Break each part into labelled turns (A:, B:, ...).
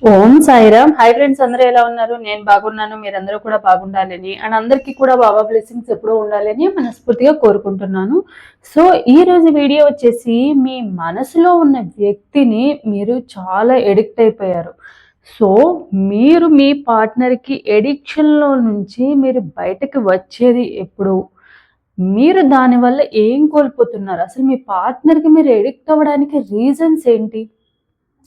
A: ఓం Sairam. Hi friends అందరూ ఎలా ఉన్నారు? నేను బాగున్నాను మీరందరూ కూడా బాగుండాలని. అండ్ అందరికీ కూడా బాబా బ్లెస్సింగ్స్ ఎప్పుడూ ఉండాలని మనస్ఫూర్తిగా కోరుకుంటున్నాను. సో ఈ రోజు వీడియో వచ్చేసి మీ మనసులో ఉన్న వ్యక్తిని మీరు చాలా ఎడిక్ట్ అయిపోయారు. సో మీరు మీ పార్ట్నర్కి ఎడిక్షన్లో నుంచి మీరు బయటకు వచ్చేది ఎప్పుడు? మీరు దానివల్ల ఏం కోల్పోతున్నారు? అసలు మీ పార్ట్నర్కి మీరు ఎడిక్ట్ అవ్వడానికి రీజన్స్ ఏంటి?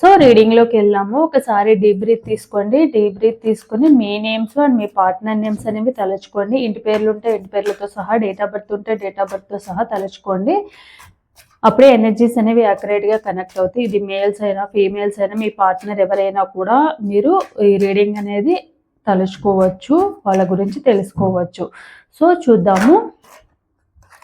A: సో రీడింగ్లోకి వెళ్ళాము. ఒకసారి డీప్ బ్రీత్ తీసుకోండి. డీప్ బ్రీత్ తీసుకొని మీ నేమ్స్ అండ్ మీ పార్ట్నర్ నేమ్స్ అనేవి తలుచుకోండి. ఇంటి పేర్లు ఉంటే ఇంటి పేర్లతో సహా డేట్ ఆఫ్ బర్త్ ఉంటే డేట్ ఆఫ్ బర్త్తో సహా తలుచుకోండి. అప్పుడే ఎనర్జీస్ అనేవి అక్యురేట్గా కనెక్ట్ అవుతాయి. ఇది మేల్స్ అయినా ఫీమేల్స్ అయినా మీ పార్ట్నర్ ఎవరైనా కూడా మీరు ఈ రీడింగ్ అనేది తలుచుకోవచ్చు. వాళ్ళ గురించి తెలుసుకోవచ్చు. సో చూద్దాము.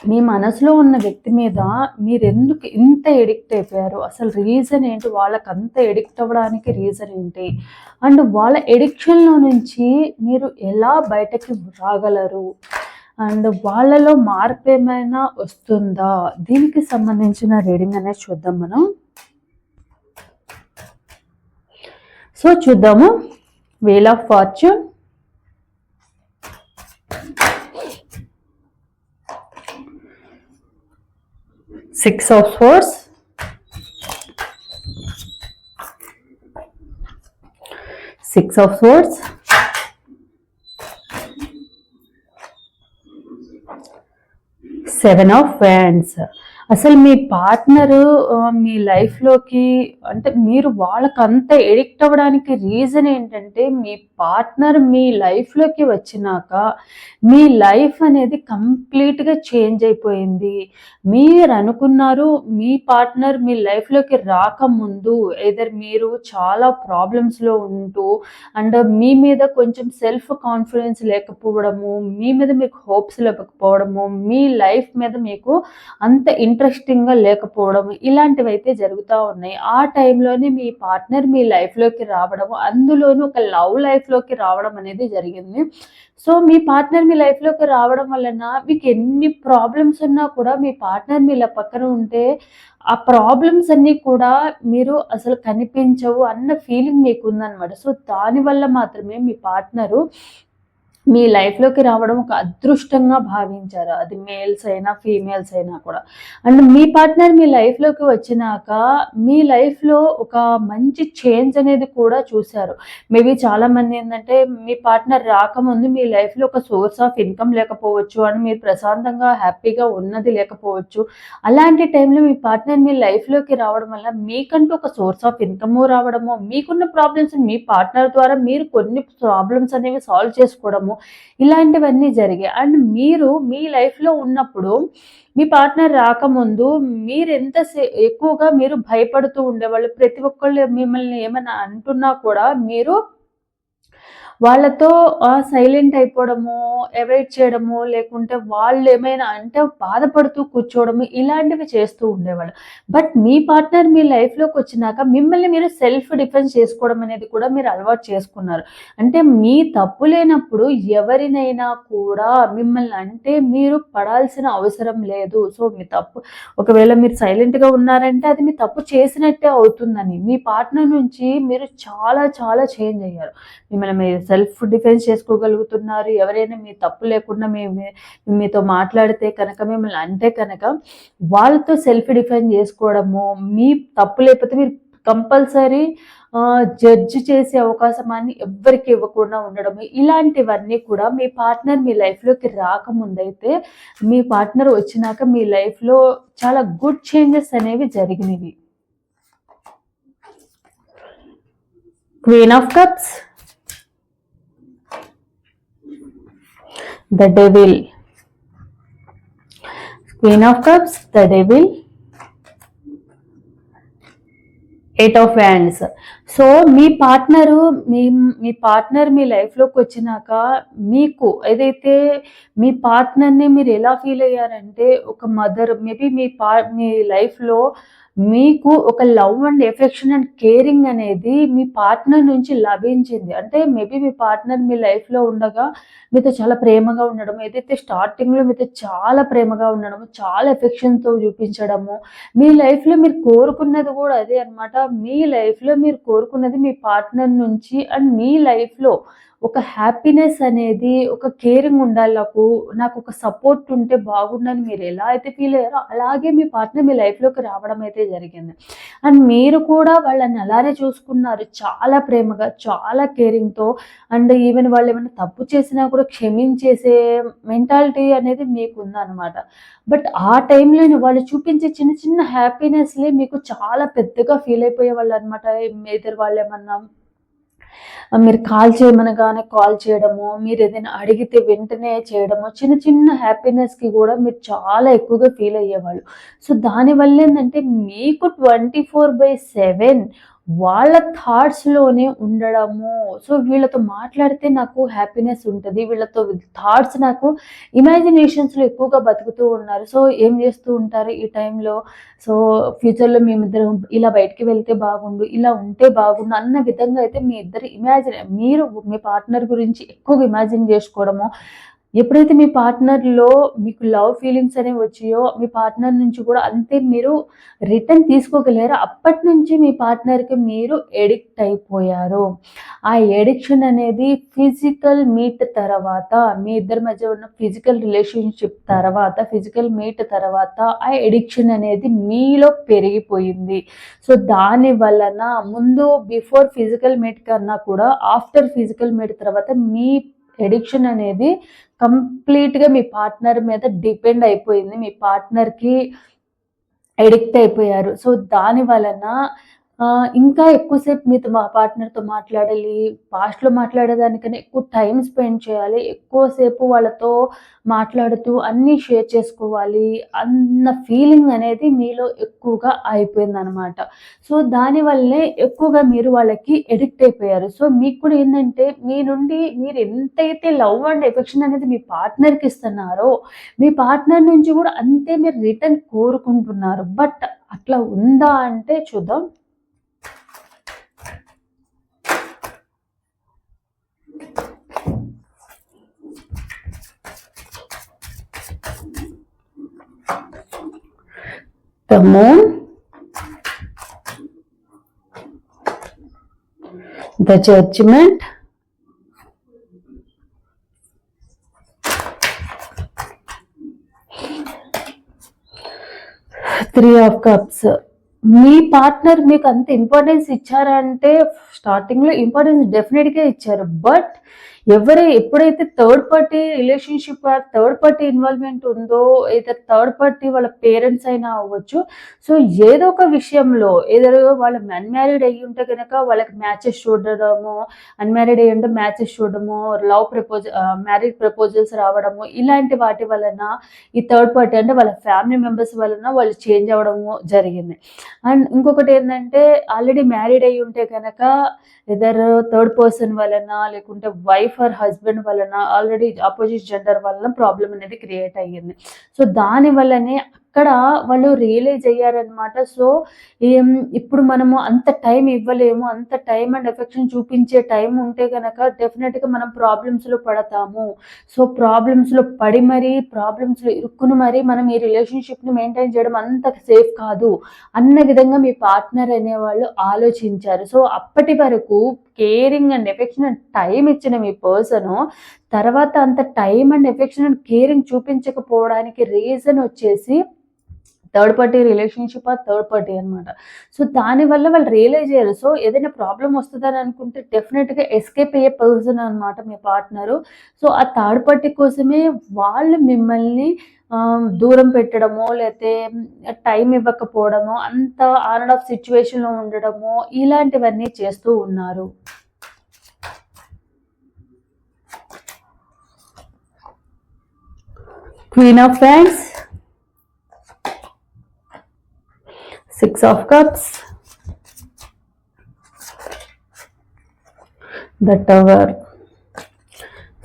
A: మీ మనసులో ఉన్న వ్యక్తి మీద మీరు ఎందుకు ఇంత ఎడిక్ట్ అయిపోయారు? అసలు రీజన్ ఏంటి? వాళ్ళకి అంత ఎడిక్ట్ అవ్వడానికి రీజన్ ఏంటి? అండ్ వాళ్ళ ఎడిక్షన్లో నుంచి మీరు ఎలా బయటకి రాగలరు? అండ్ వాళ్ళలో మార్పు ఏమైనా వస్తుందా? దీనికి సంబంధించిన రీడింగ్ అనేది చూద్దాం మనం. సో చూద్దాము. Wheel of fortune six of swords. Six of swords. Seven of fans అసలు మీ పార్ట్నరు మీ లైఫ్లోకి అంటే మీరు వాళ్ళకంత ఎడిక్ట్ అవ్వడానికి రీజన్ ఏంటంటే మీ పార్ట్నర్ మీ లైఫ్లోకి వచ్చినాక మీ లైఫ్ అనేది కంప్లీట్గా చేంజ్ అయిపోయింది. మీరు అనుకున్నారు మీ పార్ట్నర్ మీ లైఫ్లోకి రాకముందు ఏదర్ మీరు చాలా ప్రాబ్లమ్స్లో ఉంటూ అండ్ మీ మీద కొంచెం సెల్ఫ్ కాన్ఫిడెన్స్ లేకపోవడము మీ మీద మీకు హోప్స్ లేకపోవడము మీ లైఫ్ మీద మీకు అంత ఇంట్రెస్టింగ్గా లేకపోవడం ఇలాంటివి అయితే జరుగుతూ ఉన్నాయి. ఆ టైంలోనే మీ పార్ట్నర్ మీ లైఫ్లోకి రావడము అందులోనూ ఒక లవ్ లైఫ్ లైఫ్లోకి రావడం అనేది జరిగింది. సో మీ పార్ట్నర్ మీ లైఫ్లోకి రావడం వలన మీకు ఎన్ని ప్రాబ్లమ్స్ ఉన్నా కూడా మీ పార్ట్నర్ మీ పక్కన ఉంటే ఆ ప్రాబ్లమ్స్ అన్నీ కూడా మీరు అసలు కనిపించవు అన్న ఫీలింగ్ మీకు ఉందన్నమాట సో దానివల్ల మాత్రమే మీ పార్ట్నరు మీ లైఫ్లోకి రావడం ఒక అదృష్టంగా భావించారు. అది మేల్స్ అయినా ఫీమేల్స్ అయినా కూడా. అండ్ మీ పార్ట్నర్ మీ లైఫ్లోకి వచ్చినాక మీ లైఫ్లో ఒక మంచి చేంజ్ అనేది కూడా చూశారు. మేబీ చాలామంది ఏంటంటే మీ పార్ట్నర్ రాకముందు మీ లైఫ్లో ఒక సోర్స్ ఆఫ్ ఇన్కమ్ లేకపోవచ్చు అండ్ మీరు ప్రశాంతంగా హ్యాపీగా ఉన్నది లేకపోవచ్చు. అలాంటి టైంలో మీ పార్ట్నర్ మీ లైఫ్లోకి రావడం వల్ల మీకంటూ ఒక సోర్స్ ఆఫ్ ఇన్కమ్ రావడము మీకున్న ప్రాబ్లమ్స్ మీ పార్ట్నర్ ద్వారా మీరు కొన్ని ప్రాబ్లమ్స్ అనేవి సాల్వ్ చేసుకోవడము ఇలాంటివన్నీ జరిగాయి. అండ్ మీరు మీ లైఫ్లో ఉన్నప్పుడు మీ పార్ట్నర్ రాకముందు మీరు ఎంత ఎక్కువగా మీరు భయపడుతూ ఉండేవాళ్ళు? ప్రతి ఒక్కళ్ళు మిమ్మల్ని ఏమైనా అంటున్నా కూడా మీరు వాళ్ళతో సైలెంట్ అయిపోవడము అవాయిడ్ చేయడము లేకుంటే వాళ్ళు ఏమైనా అంటే బాధపడుతూ కూర్చోవడము ఇలాంటివి చేస్తూ ఉండేవాళ్ళు. బట్ మీ పార్ట్నర్ మీ లైఫ్లోకి వచ్చినాక మిమ్మల్ని మీరు సెల్ఫ్ డిఫెన్స్ చేసుకోవడం అనేది కూడా మీరు అలవాటు చేసుకున్నారు. అంటే మీ తప్పు లేనప్పుడు ఎవరినైనా కూడా మిమ్మల్ని అంటే మీరు పడాల్సిన అవసరం లేదు. సో మీ తప్పు ఒకవేళ మీరు సైలెంట్గా ఉన్నారంటే అది మీ తప్పు చేసినట్టే అవుతుందని మీ పార్ట్నర్ నుంచి మీరు చాలా చాలా చేంజ్ అయ్యారు. మిమ్మల్ని మీరు సెల్ఫ్ డిఫెన్స్ చేసుకోగలుగుతున్నారు. ఎవరైనా మీ తప్పు లేకుండా మేము మీతో మాట్లాడితే కనుక మిమ్మల్ని అంటే కనుక వాళ్ళతో సెల్ఫ్ డిఫెన్స్ చేసుకోవడము మీ తప్పు లేకపోతే మీరు కంపల్సరీ జడ్జ్ చేసే అవకాశం అని ఎవ్వరికి ఇవ్వకుండా ఉండడము. ఇలాంటివన్నీ కూడా మీ పార్ట్నర్ మీ లైఫ్లోకి రాకముందైతే మీ పార్ట్నర్ వచ్చినాక మీ లైఫ్లో చాలా గుడ్ చేంజెస్ అనేవి జరిగినవి. Queen of cups the devil. Queen of Cups, the devil. Eight of Wands. So me partner మీ మీ పార్ట్నర్ మీ లైఫ్లోకి వచ్చినాక మీకు ఏదైతే మీ పార్ట్నర్ని మీరు ఎలా ఫీల్ అయ్యారంటే ఒక మదర్ మేబీ మీ పా మీ లైఫ్లో మీకు ఒక love and affection and caring అనేది మీ పార్ట్నర్ నుంచి లభించింది. అంటే మేబీ మీ పార్ట్నర్ మీ లైఫ్లో ఉండగా మీతో చాలా ప్రేమగా ఉండడం ఏదైతే స్టార్టింగ్లో మీతో చాలా ప్రేమగా ఉండడం చాలా ఎఫెక్షన్తో చూపించడము మీ లైఫ్లో మీరు కోరుకున్నది కూడా అదే అనమాట మీ లైఫ్లో మీరు కోరుకున్నది మీ పార్ట్నర్ నుంచి అండ్ మీ లైఫ్లో ఒక హ్యాపీనెస్ అనేది ఒక కేరింగ్ ఉండాలి నాకు నాకు ఒక సపోర్ట్ ఉంటే బాగుండని మీరు ఎలా అయితే ఫీల్ అయ్యారో అలాగే మీ పార్ట్నర్ మీ లైఫ్లోకి రావడం అయితే జరిగింది. అండ్ మీరు కూడా వాళ్ళని అలానే చూసుకున్నారు చాలా ప్రేమగా చాలా కేరింగ్తో అండ్ ఈవెన్ వాళ్ళు ఏమైనా తప్పు చేసినా కూడా క్షమించేసే మెంటాలిటీ అనేది మీకు ఉందన్నమాట. బట్ ఆ టైంలో వాళ్ళు చూపించే చిన్న చిన్న హ్యాపీనెస్లే మీకు చాలా పెద్దగా ఫీల్ అయిపోయే వాళ్ళు అనమాట ఎదురు వాళ్ళు ఏమన్నా మీరు కాల్ చేయమనగానే కాల్ చేయడము మీరు ఏదైనా అడిగితే వెంటనే చేయడము చిన్న చిన్న హ్యాపీనెస్కి కూడా మీరు చాలా ఎక్కువగా ఫీల్ అయ్యేవాళ్ళు. సో దానివల్ల ఏంటంటే మీకు ట్వంటీ ఫోర్ బై సెవెన్ వాళ్ళ థాట్స్లోనే ఉండడము. సో వీళ్ళతో మాట్లాడితే నాకు హ్యాపీనెస్ ఉంటుంది. వీళ్ళతో థాట్స్ నాకు ఇమాజినేషన్స్లో ఎక్కువగా బతుకుతూ ఉన్నారు. సో ఏం చేస్తూ ఉంటారు ఈ టైంలో సో ఫ్యూచర్లో మేమిద్దరం ఇలా బయటికి వెళ్తే బాగుండు ఇలా ఉంటే బాగుండు అన్న విధంగా అయితే మీ ఇద్దరు ఇమాజిన్ మీరు మీ పార్ట్నర్ గురించి ఎక్కువగా ఇమాజిన్ చేసుకోవడము ఎప్పుడైతే మీ పార్ట్నర్లో మీకు లవ్ ఫీలింగ్స్ అనేవి వచ్చాయో మీ పార్ట్నర్ నుంచి కూడా అంతే మీరు రిటర్న్ తీసుకోగలిగారు అప్పటి నుంచి మీ పార్ట్నర్కి మీరు ఎడిక్ట్ అయిపోయారు. ఆ ఎడిక్షన్ అనేది ఫిజికల్ మీట్ తర్వాత మీ ఇద్దరి మధ్య ఉన్న ఫిజికల్ రిలేషన్షిప్ తర్వాత ఫిజికల్ మీట్ తర్వాత ఆ ఎడిక్షన్ అనేది మీలో పెరిగిపోయింది. సో దాని వలన ముందు బిఫోర్ ఫిజికల్ మీట్ కన్నా కూడా ఆఫ్టర్ ఫిజికల్ మీట్ తర్వాత మీ ఎడిక్షన్ అనేది కంప్లీట్గా మీ పార్ట్నర్ మీద డిపెండ్ అయిపోయింది. మీ పార్ట్నర్కి ఎడిక్ట్ అయిపోయారు. సో దాని వలన ఇంకా ఎక్కువసేపు మీతో మా పార్ట్నర్తో మాట్లాడాలి పాస్ట్లో మాట్లాడేదానికన్నా ఎక్కువ టైం స్పెండ్ చేయాలి ఎక్కువసేపు వాళ్ళతో మాట్లాడుతూ అన్నీ షేర్ చేసుకోవాలి అన్న ఫీలింగ్ అనేది మీలో ఎక్కువగా అయిపోయింది అనమాట సో దానివల్లే ఎక్కువగా మీరు వాళ్ళకి ఎడిక్ట్ అయిపోయారు. సో మీకు కూడా ఏంటంటే మీ నుండి మీరు ఎంతైతే లవ్ అండ్ ఎఫెక్షన్ అనేది మీ పార్ట్నర్కి ఇస్తున్నారో మీ పార్ట్నర్ నుంచి కూడా అంతే మీరు రిటర్న్ కోరుకుంటున్నారు. బట్ అట్లా ఉందా అంటే చూద్దాం. The moon, the judgment, three of cups me partner మీకు అంత ఇంపార్టెన్స్ ఇచ్చారంటే స్టార్టింగ్లో ఇంపార్టెన్స్ డెఫినెట్గా ఇచ్చారు. బట్ ఎవరు ఎప్పుడైతే third party relationship third party involvement ఉందో అయితే థర్డ్ పార్టీ వాళ్ళ పేరెంట్స్ అయినా అవ్వచ్చు. సో ఏదో ఒక విషయంలో ఏదో వాళ్ళ అన్మ్యారీడ్ అయ్యి ఉంటే కనుక వాళ్ళకి మ్యాచెస్ చూడడము అన్మ్యారీడ్ అయ్యి ఉంటే మ్యాచెస్ చూడడము లవ్ ప్రపోజల్ మ్యారీడ్ ప్రపోజల్స్ రావడము ఇలాంటి వాటి వలన ఈ థర్డ్ పార్టీ అంటే వాళ్ళ ఫ్యామిలీ మెంబర్స్ వలన వాళ్ళు చేంజ్ అవ్వడము జరిగింది. అండ్ ఇంకొకటి ఏంటంటే ఆల్రెడీ మ్యారీడ్ అయ్యి ఉంటే కనుక ఇదర్ థర్డ్ పర్సన్ వలన లేకుంటే వైఫ్ ఆర్ హస్బెండ్ వలన ఆల్రెడీ ఆపోజిట్ జెండర్ వలన ప్రాబ్లం అనేది క్రియేట్ అయ్యింది. సో దాని వల్లనే అక్కడ వాళ్ళు రియలైజ్ అయ్యారనమాట సో ఏం ఇప్పుడు మనము అంత టైం ఇవ్వలేము అంత టైం అండ్ ఎఫెక్షన్ చూపించే టైం ఉంటే కనుక డెఫినెట్గా మనం ప్రాబ్లమ్స్లో పడతాము. సో ప్రాబ్లమ్స్లో పడి మరీ ప్రాబ్లమ్స్లో ఇరుక్కుని మరీ మనం ఈ రిలేషన్షిప్ని మెయింటైన్ చేయడం అంత సేఫ్ కాదు. అన్న విధంగా మీ పార్ట్నర్ అనేవాళ్ళు ఆలోచించారు. సో అప్పటి వరకు caring and affection and time ఇచ్చిన మీ పర్సన్ తర్వాత అంత time and affection and caring చూపించకపోవడానికి reason వచ్చేసి థర్డ్ పార్టీ రిలేషన్షిప్ ఆ థర్డ్ పార్టీ అనమాట సో దానివల్ల వాళ్ళు రియలైజ్ అయ్యారు. సో ఏదైనా ప్రాబ్లం వస్తుందని అనుకుంటే డెఫినెట్గా ఎస్కేప్ అయ్యే పర్సన్ అనమాట మీ పార్ట్నరు సో ఆ థర్డ్ పార్టీ కోసమే వాళ్ళు మిమ్మల్ని దూరం పెట్టడమో లేకపోతే టైం ఇవ్వకపోవడమో అంత ఆన్ ఆఫ్ సిచ్యువేషన్లో ఉండడమో ఇలాంటివన్నీ చేస్తూ ఉన్నారు. క్వీన్ ఆఫ్ ఫ్యాన్స్ Six of Cups, the tower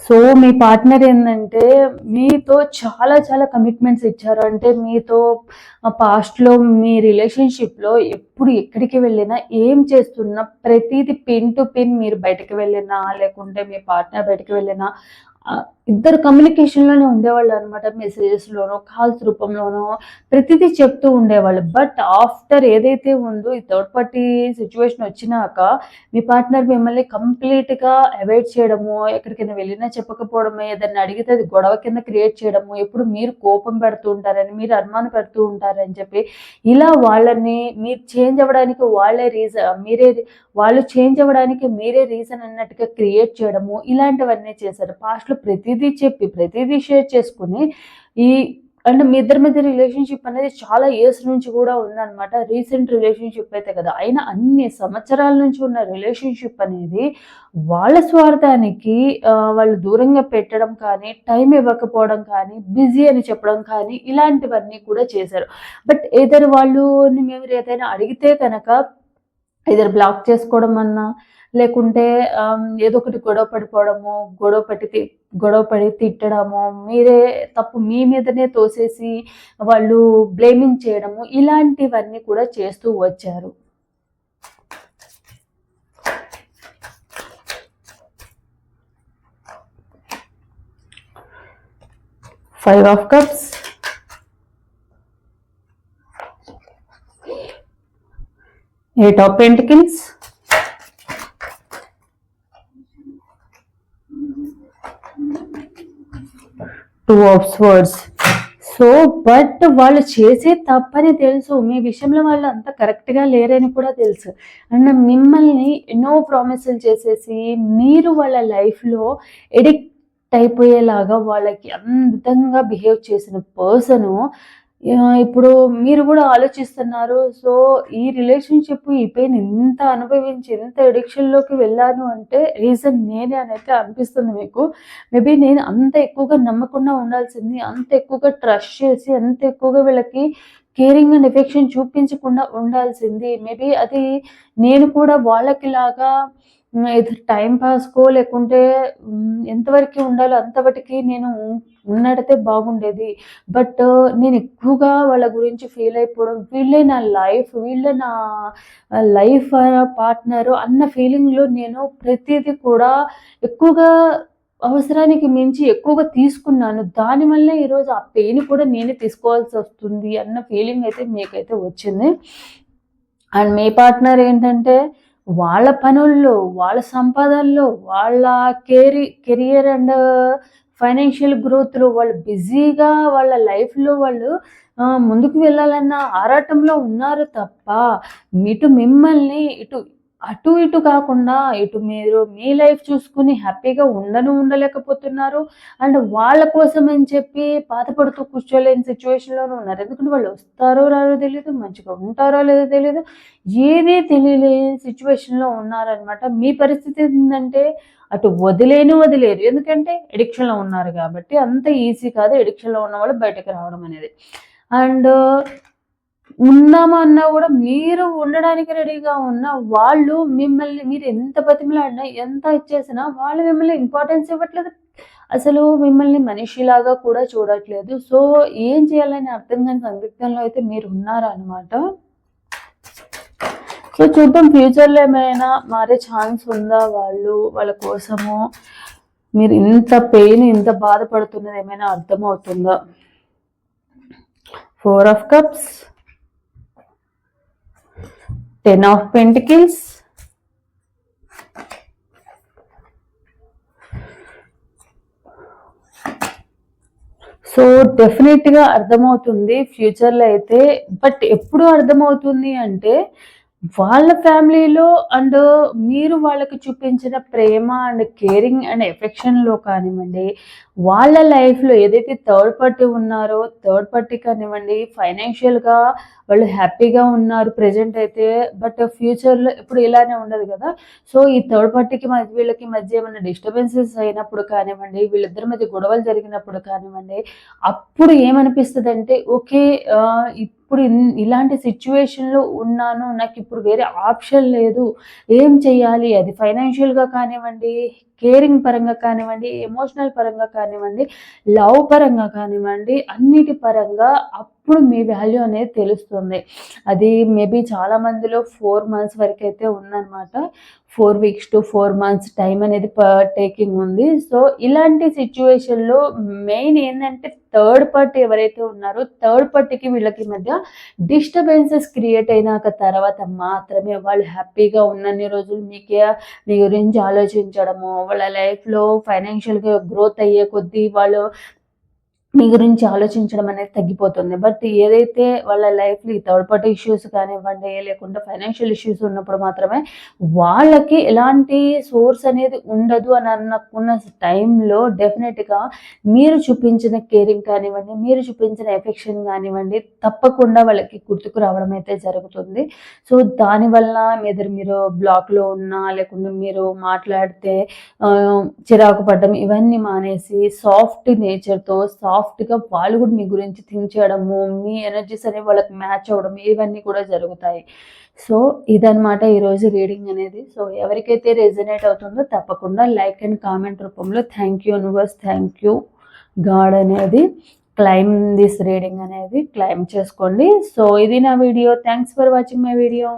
A: so me partner ఏంటంటే మీతో చాలా చాలా కమిట్మెంట్స్ ఇచ్చారు. అంటే మీతో పాస్ట్లో మీ రిలేషన్షిప్లో ఎప్పుడు ఎక్కడికి వెళ్ళినా ఏం చేస్తున్నా ప్రతిదీ పిన్ టు పిన్ మీరు బయటకు వెళ్ళినా లేకుంటే మీ పార్ట్నర్ బయటకు వెళ్ళినా ఇద్దరు కమ్యూనికేషన్లోనే ఉండేవాళ్ళు అనమాట మెసేజెస్లోనో కాల్స్ రూపంలోనో ప్రతిదీ చెప్తూ ఉండేవాళ్ళు. బట్ ఆఫ్టర్ ఏదైతే ఉందో ఈ థర్డ్ పార్టీ సిచ్యువేషన్ వచ్చినాక మీ పార్ట్నర్ మిమ్మల్ని కంప్లీట్గా అవాయిడ్ చేయడము ఎక్కడికైనా వెళ్ళినా చెప్పకపోవడమే ఏదైనా అడిగితే అది గొడవ కింద క్రియేట్ చేయడము ఎప్పుడు మీరు కోపం పెడుతూ ఉంటారని మీరు అనుమానం పెడుతూ ఉంటారని చెప్పి ఇలా వాళ్ళని మీరు చేంజ్ అవ్వడానికి వాళ్ళే రీజన్ మీరే వాళ్ళు చేంజ్ అవ్వడానికి మీరే రీజన్ అన్నట్టుగా క్రియేట్ చేయడము ఇలాంటివన్నీ చేశారు. పాస్ట్లో ప్రతిదీ చెప్పి ప్రతిదీ షేర్ చేసుకుని ఈ అండ్ మీ ఇద్దరి మధ్య రిలేషన్షిప్ అనేది చాలా ఇయర్స్ నుంచి కూడా ఉందన్నమాట. రీసెంట్ రిలేషన్షిప్ అయితే కదా. అయినా అన్ని సంవత్సరాల నుంచి ఉన్న రిలేషన్షిప్ అనేది వాళ్ళ స్వార్థానికి వాళ్ళు దూరంగా పెట్టడం కానీ టైం ఇవ్వకపోవడం కానీ బిజీ అని చెప్పడం కానీ ఇలాంటివన్నీ కూడా చేశారు. బట్ ఏదైనా వాళ్ళు మేము ఏదైనా అడిగితే కనుక ఇద్దరు బ్లాక్ చేసుకోవడం అన్నా లేకుంటే ఏదో ఒకటి గొడవ పడిపోవడము గొడవ పడి గొడవపడి గొడవ పడి తిట్టడము మీరే తప్పు మీ మీదనే తోసేసి వాళ్ళు బ్లేమింగ్ చేయడము ఇలాంటివన్నీ కూడా చేస్తూ వచ్చారు. Five of cups eight of pentacles two of swords so but వాళ్ళు చేసే తప్పని తెలుసు. మీ విషయంలో వాళ్ళు అంత కరెక్ట్గా లేరని కూడా తెలుసు. అండ్ మిమ్మల్ని ఎన్నో ప్రామిసులు చేసేసి మీరు వాళ్ళ లైఫ్లో ఎడిక్ట్ అయిపోయేలాగా వాళ్ళకి అందంగా బిహేవ్ చేసిన పర్సను ఇప్పుడు మీరు కూడా ఆలోచిస్తున్నారు. సో ఈ రిలేషన్షిప్ ఈ పెయిన్ ఎంత అనుభవించి ఎంత ఎడిక్షన్లోకి వెళ్ళాను అంటే రీజన్ నేనే అని అయితే అనిపిస్తుంది మీకు. మేబీ నేను అంత ఎక్కువగా నమ్మకుండా ఉండాల్సింది అంత ఎక్కువగా ట్రస్ట్ చేసి అంత ఎక్కువగా వీళ్ళకి కేరింగ్ అండ్ ఎఫెక్షన్ చూపించకుండా ఉండాల్సింది. మేబీ అది నేను కూడా వాళ్ళకి లాగా ఇది టైం పాస్కో లేకుంటే ఎంతవరకు ఉండాలో అంతవరకు నేను ఉన్నడితే బాగుండేది. బట్ నేను ఎక్కువగా వాళ్ళ గురించి ఫీల్ అయిపోవడం వీళ్ళే నా లైఫ్ వీళ్ళే నా లైఫ్ పార్ట్నర్ అన్న ఫీలింగ్లో నేను ప్రతిదీ కూడా ఎక్కువగా అవసరానికి మించి ఎక్కువగా తీసుకున్నాను. దానివల్ల ఈరోజు ఆ పెయిన్ కూడా నేనే తీసుకోవాల్సి వస్తుంది అన్న ఫీలింగ్ అయితే మీకైతే వచ్చింది. అండ్ మీ పార్ట్నర్ ఏంటంటే వాళ్ళ పనుల్లో వాళ్ళ సంపాదనలో వాళ్ళ కెరీ కెరియర్ అండ్ ఫైనాన్షియల్ గ్రోత్లో వాళ్ళు బిజీగా వాళ్ళ లైఫ్లో వాళ్ళు ముందుకు వెళ్ళాలన్న ఆరాటంలో ఉన్నారు తప్ప ఇటు మిమ్మల్ని ఇటు అటు ఇటు కాకుండా ఇటు మీరు మీ లైఫ్ చూసుకుని హ్యాపీగా ఉండను ఉండలేకపోతున్నారు. అండ్ వాళ్ళ కోసం అని చెప్పి బాధపడుతూ కూర్చోలేని సిచ్యువేషన్లోనూ ఉన్నారు. ఎందుకంటే వాళ్ళు వస్తారో రారో తెలియదు మంచిగా ఉంటారో లేదో తెలియదు ఏదీ తెలియలేని సిచ్యువేషన్లో ఉన్నారనమాట మీ పరిస్థితి ఏంటంటే అటు వదిలేను వదిలేరు. ఎందుకంటే ఎడిక్షన్లో ఉన్నారు కాబట్టి అంత ఈజీ కాదు ఎడిక్షన్లో ఉన్న వాళ్ళు బయటకు రావడం అనేది. అండ్ ఉన్నామన్నా అన్నా కూడా మీరు ఉండడానికి రెడీగా ఉన్న వాళ్ళు మిమ్మల్ని మీరు ఎంత బతిమలాడినా ఎంత ఇచ్చేసినా వాళ్ళు మిమ్మల్ని ఇంపార్టెన్స్ ఇవ్వట్లేదు. అసలు మిమ్మల్ని మనిషిలాగా కూడా చూడట్లేదు. సో ఏం చేయాలని అర్థం కాని సందిగ్ధంలో అయితే మీరు ఉన్నారనమాట సో చూద్దాం ఫ్యూచర్లో ఏమైనా మారే ఛాన్స్ ఉందా వాళ్ళు వాళ్ళ కోసము? మీరు ఇంత పెయిన్ ఇంత బాధపడుతున్నది ఏమైనా అర్థమవుతుందా? Four of cups ten of pentacles. So డెఫినెట్గా అర్థమవుతుంది ఫ్యూచర్లో అయితే. బట్ ఎప్పుడు అర్థమవుతుంది అంటే వాళ్ళ ఫ్యామిలీలో అండ్ మీరు వాళ్ళకి చూపించిన ప్రేమ అండ్ కేరింగ్ అండ్ ఎఫెక్షన్లో కానివ్వండి వాళ్ళ లైఫ్లో ఏదైతే థర్డ్ పార్టీ ఉన్నారో థర్డ్ పార్టీ కానివ్వండి ఫైనాన్షియల్గా వాళ్ళు హ్యాపీగా ఉన్నారు ప్రజెంట్ అయితే బట్ ఫ్యూచర్లో ఎప్పుడు ఇప్పుడు ఇలానే ఉండదు కదా. సో ఈ థర్డ్ పార్టీకి మధ్య వీళ్ళకి మధ్య ఏమైనా డిస్టర్బెన్సెస్ అయినప్పుడు కానివ్వండి వీళ్ళిద్దరి మధ్య గొడవలు జరిగినప్పుడు కానివ్వండి అప్పుడు ఏమనిపిస్తుంది అంటే ఓకే ఇప్పుడు ఇలాంటి సిచ్యువేషన్లో ఉన్నాను నాకు ఇప్పుడు వేరే ఆప్షన్ లేదు. ఏం చేయాలి అది ఫైనాన్షియల్గా కానివ్వండి కేరింగ్ పరంగా కానివ్వండి ఎమోషనల్ పరంగా కానివ్వండి లవ్ పరంగా కానివ్వండి అన్నిటి పరంగా అప్పుడు మీ వాల్యూ అనేది తెలుస్తుంది. అది మేబీ చాలా మందిలో ఫోర్ మంత్స్ వరకు అయితే ఉందన్నమాట. Four weeks to four months time అనేది టేకింగ్ ఉంది. సో ఇలాంటి సిచ్యువేషన్లో మెయిన్ ఏంటంటే థర్డ్ పార్టీ ఎవరైతే ఉన్నారో థర్డ్ పార్టీకి వీళ్ళకి మధ్య డిస్టర్బెన్సెస్ క్రియేట్ అయినాక తర్వాత మాత్రమే వాళ్ళు హ్యాపీగా ఉన్నన్ని రోజులు మీకే మీ గురించి ఆలోచించడము వాళ్ళ లైఫ్లో ఫైనాన్షియల్గా గ్రోత్ అయ్యే కొద్దీ వాళ్ళు మీ గురించి ఆలోచించడం అనేది తగ్గిపోతుంది. బట్ ఏదైతే వాళ్ళ లైఫ్లో ఈ థర్డ్ పార్టీ ఇష్యూస్ కానివ్వండి లేకుండా ఫైనాన్షియల్ ఇష్యూస్ ఉన్నప్పుడు మాత్రమే వాళ్ళకి ఎలాంటి సోర్స్ అనేది ఉండదు అని అనుకున్న టైంలో డెఫినెట్గా మీరు చూపించిన కేరింగ్ కానివ్వండి మీరు చూపించిన ఎఫెక్షన్ కానివ్వండి తప్పకుండా వాళ్ళకి గుర్తుకు రావడం అయితే జరుగుతుంది. సో దానివల్ల మీద మీరు బ్లాక్లో ఉన్నా లేకుంటే మీరు మాట్లాడితే చిరాకు పడడం ఇవన్నీ మానేసి సాఫ్ట్ నేచర్తో సాఫ్ట్ సాఫ్ట్గా వాళ్ళు కూడా మీ గురించి థింక్ చేయడము మీ ఎనర్జీస్ అనేవి వాళ్ళకి మ్యాచ్ అవ్వడం ఇవన్నీ కూడా జరుగుతాయి. సో ఇదనమాట ఈరోజు రీడింగ్ అనేది. సో ఎవరికైతే రెజనేట్ అవుతుందో తప్పకుండా లైక్ అండ్ కామెంట్ రూపంలో thank you universe thank you god అనేది క్లైమ్ దిస్ రీడింగ్ అనేది క్లైమ్ చేసుకోండి. సో ఇది నా video thanks for watching my video